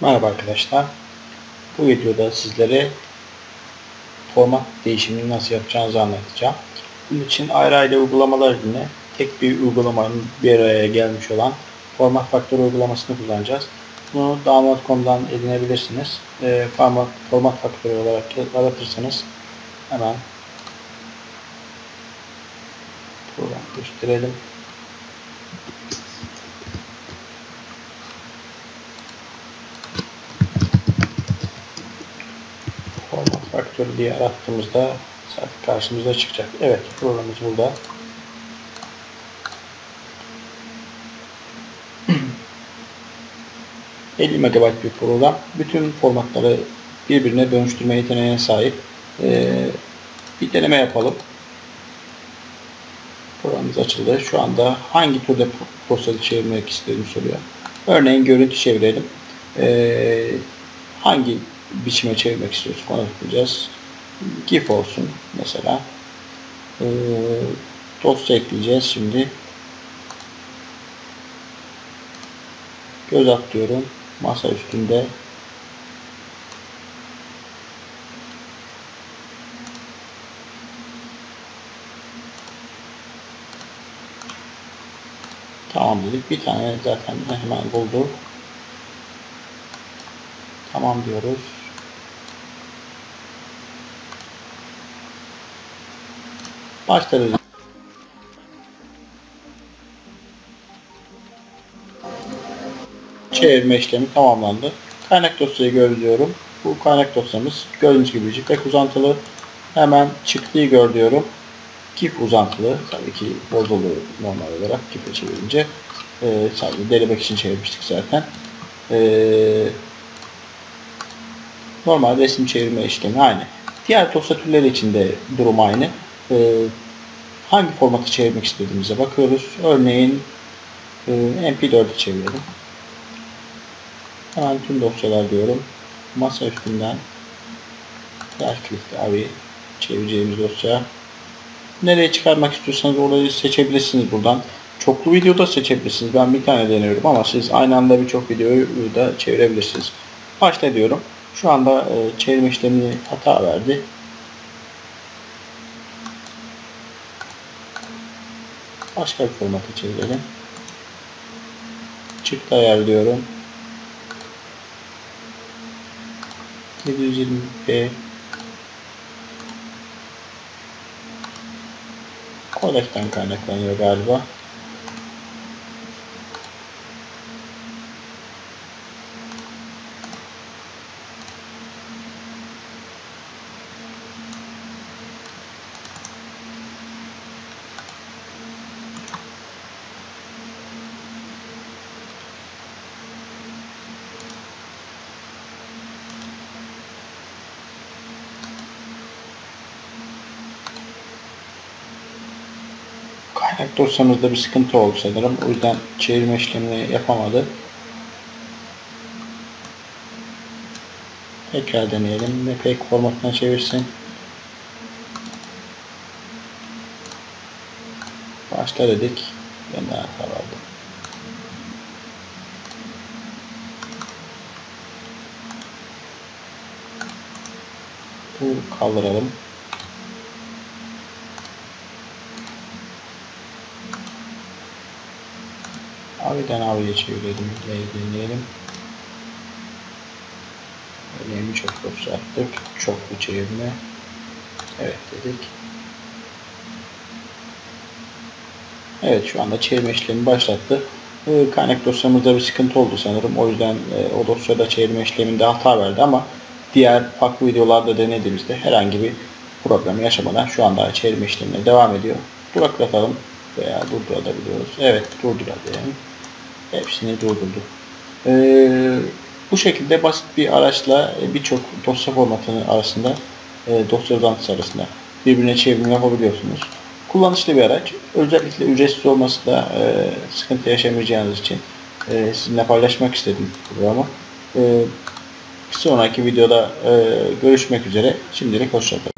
Merhaba arkadaşlar. Bu videoda sizlere format değişimini nasıl yapacağınızı anlatacağım. Bunun için ayrı ayrı uygulamalar yerine tek bir uygulamanın bir araya gelmiş olan format faktörü uygulamasını kullanacağız. Bunu download.com'dan edinebilirsiniz. E, format, format faktörü olarak aratırsanız hemen program gösterelim. Faktörü diye arattığımızda zaten karşımıza çıkacak. Evet programımız burada. ...50 MB bir program. Bütün formatları birbirine dönüştürme yeteneğine sahip. Ee, bir deneme yapalım. Programımız açıldı. Şu anda hangi türde dosyayı çevirmek istediğimi soruyor. Örneğin görüntü çevirelim. Ee, hangi biçime çevirmek istiyoruz. Onu yapacağız. GIF olsun mesela. Ee, dosya ekleyeceğiz şimdi. Göz atlıyorum. Masa üstünde. Tamam dedik. Bir tane zaten hemen buldu. Tamam diyoruz. Başladı. Çevirme işlemi tamamlandı. Kaynak dosyayı görüyorum. Bu kaynak dosyamız gördüğünüz gibi JPEG uzantılı. Hemen çıktıyı gör diyorum. GIF uzantılı. Tabii ki bozuldu normal olarak GIF'e çevirince. Ee, sadece delemek için çevirmiştik zaten. Ee, normal resim çevirme işlemi aynı. Diğer dosya için de durum aynı. Ee, hangi formatı çevirmek istediğimize bakıyoruz. Örneğin e, MP4'e çevirelim. Hemen tüm dosyalar diyorum. Masa üstünden click abi çevireceğimiz dosya. Nereye çıkarmak istiyorsanız orayı seçebilirsiniz buradan. Çoklu videoda seçebilirsiniz. Ben bir tane deniyorum ama siz aynı anda birçok videoyu da çevirebilirsiniz. Başla diyorum. Şu anda e, çevirme işlemini hata verdi. Başka bir formata çevirelim. Çıktı ayarlıyorum. 720p Kodekten kaynaklanıyor galiba. Kaynak dosyamızda bir sıkıntı oldu sanırım. O yüzden çevirme işlemini yapamadı. Tekrar deneyelim. MPEG formatına çevirsin. Başla dedik. Ben de hata vardı. Bu kaldıralım. Aviden aviye çevirelim. Deneyelim. Örneğin çok dosya attık. Çoklu çevirme. Evet dedik. Evet şu anda çevirme işlemi başlattı. Kaynak dosyamızda bir sıkıntı oldu sanırım. O yüzden e, o dosyada çevirme işleminde hata verdi ama diğer farklı videolarda denediğimizde herhangi bir problem yaşamadan şu anda çevirme işlemine devam ediyor. Duraklatalım veya durdurabiliyoruz. Evet durduralım. Hepsini durdurdu. Ee, bu şekilde basit bir araçla birçok dosya formatının arasında e, dosya uzantısı arasında birbirine çevrim yapabiliyorsunuz. Kullanışlı bir araç. Özellikle ücretsiz olması da e, sıkıntı yaşamayacağınız için e, sizinle paylaşmak istedim programı. E, sonraki videoda e, görüşmek üzere. Şimdilik hoşçakalın.